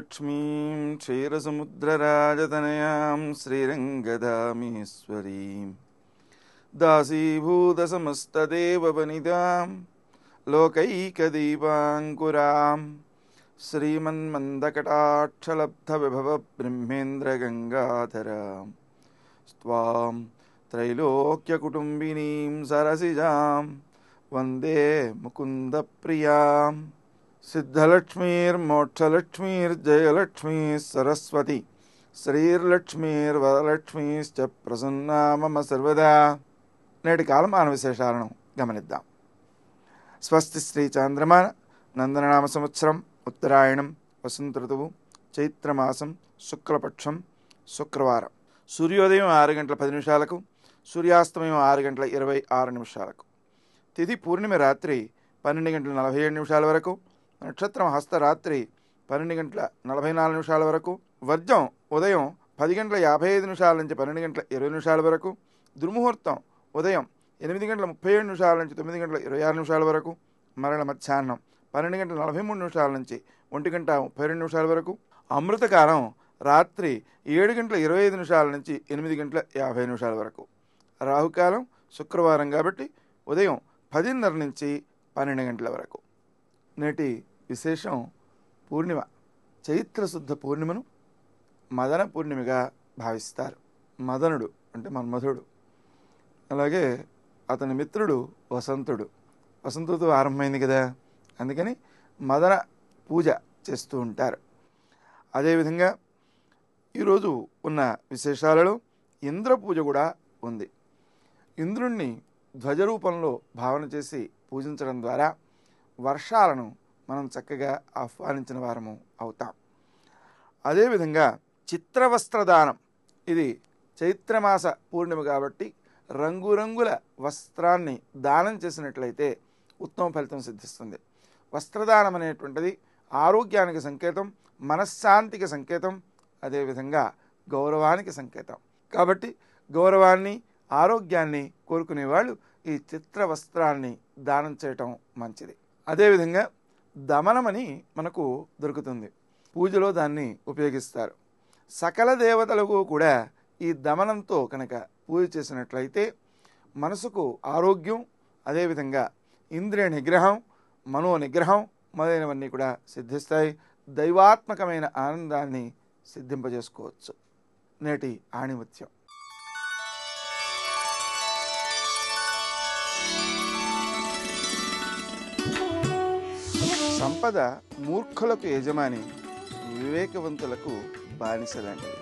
लक्ष्मीं क्षीरसमुद्रराजतनयां श्रीरङ्गदामेश्वरीं दासीभूतसमस्तदेववनितां लोकैकदीपाङ्कुरां श्रीमन्मन्दकटाक्षलब्धविभवब्रह्मेन्द्रगङ्गाधरां स्वां त्रैलोक्यकुटुम्बिनीं सरसिजां वन्दे मुकुन्दप्रियाम् ముకుందప్రియాం సిద్ధలక్ష్మీర్మోక్షలక్ష్మీర్జయలక్ష్మీ సరస్వతి శ్రీర్లక్ష్మీర్వరలక్ష్మీశ్చ ప్రసన్నా మమ సర్వదా నేటి కాలమాన విశేషాలను గమనిద్దాం. స్వస్తి శ్రీ చాంద్రమాన నందననామ సంవత్సరం ఉత్తరాయణం వసంత ఋతువు చైత్రమాసం శుక్లపక్షం శుక్రవారం. సూర్యోదయం ఆరు గంటల పది నిమిషాలకు సూర్యాస్తమయం ఆరు గంటల ఇరవై ఆరు నిమిషాలకు. తిథి పూర్ణిమ రాత్రి పన్నెండు గంటల నలభై ఏడు నిమిషాల వరకు నక్షత్రం హస్త రాత్రి పన్నెండు గంటల నలభై నాలుగు నిమిషాల వరకు వర్జం ఉదయం పది గంటల యాభై ఐదు నిమిషాల నుంచి పన్నెండు గంటల ఇరవై నిమిషాల వరకు దుర్ముహూర్తం ఉదయం ఎనిమిది గంటల ముప్పై ఏడు నిమిషాల నుంచి తొమ్మిది గంటల ఇరవై ఆరు నిమిషాల వరకు మరణ మధ్యాహ్నం పన్నెండు గంటల నలభై మూడు నిమిషాల నుంచి ఒంటి గంట ముప్పై రెండు నిమిషాల వరకు అమృతకాలం రాత్రి ఏడు గంటల ఇరవై ఐదు నిమిషాల నుంచి ఎనిమిది గంటల యాభై నిమిషాల వరకు. రాహుకాలం శుక్రవారం కాబట్టి ఉదయం పదిన్నర నుంచి పన్నెండు గంటల వరకు. నేటి విశేషం పూర్ణిమ చైత్రశుద్ధ పూర్ణిమను మదన పూర్ణిమగా భావిస్తారు. మదనుడు అంటే మన్మధుడు. అలాగే అతని మిత్రుడు వసంతుడు. వసంతుతో ఆరంభమైంది కదా? అందుకని మదన పూజ చేస్తూ ఉంటారు. అదేవిధంగా ఈరోజు ఉన్న విశేషాలలో ఇంద్ర పూజ కూడా ఉంది. ఇంద్రుణ్ణి ధ్వజరూపంలో భావన చేసి పూజించడం ద్వారా వర్షాలను మనం చక్కగా ఆహ్వానించిన వారము అవుతాం. అదేవిధంగా చిత్రవస్త్రదానం. ఇది చైత్రమాస పూర్ణిమ కాబట్టి రంగురంగుల వస్త్రాన్ని దానం చేసినట్లయితే ఉత్తమ ఫలితం సిద్ధిస్తుంది. వస్త్రదానం అనేటువంటిది ఆరోగ్యానికి సంకేతం మనశ్శాంతికి సంకేతం అదేవిధంగా గౌరవానికి సంకేతం. కాబట్టి గౌరవాన్ని ఆరోగ్యాన్ని కోరుకునే వాళ్ళు ఈ చిత్ర వస్త్రాన్ని దానం చేయటం మంచిది. అదేవిధంగా దమనమని మనకు దొరుకుతుంది. పూజలో దాన్ని ఉపయోగిస్తారు. సకల దేవతలకు కూడా ఈ దమనంతో కనుక పూజ చేసినట్లయితే మనసుకు ఆరోగ్యం అదేవిధంగా ఇంద్రియ నిగ్రహం మనో నిగ్రహం మొదలైనవన్నీ కూడా సిద్ధిస్తాయి. దైవాత్మకమైన ఆనందాన్ని సిద్ధింపజేసుకోవచ్చు. నేటి ఆణిముత్యం. సంపద మూర్ఖులకు యజమాని వివేకవంతులకు బానిసలండి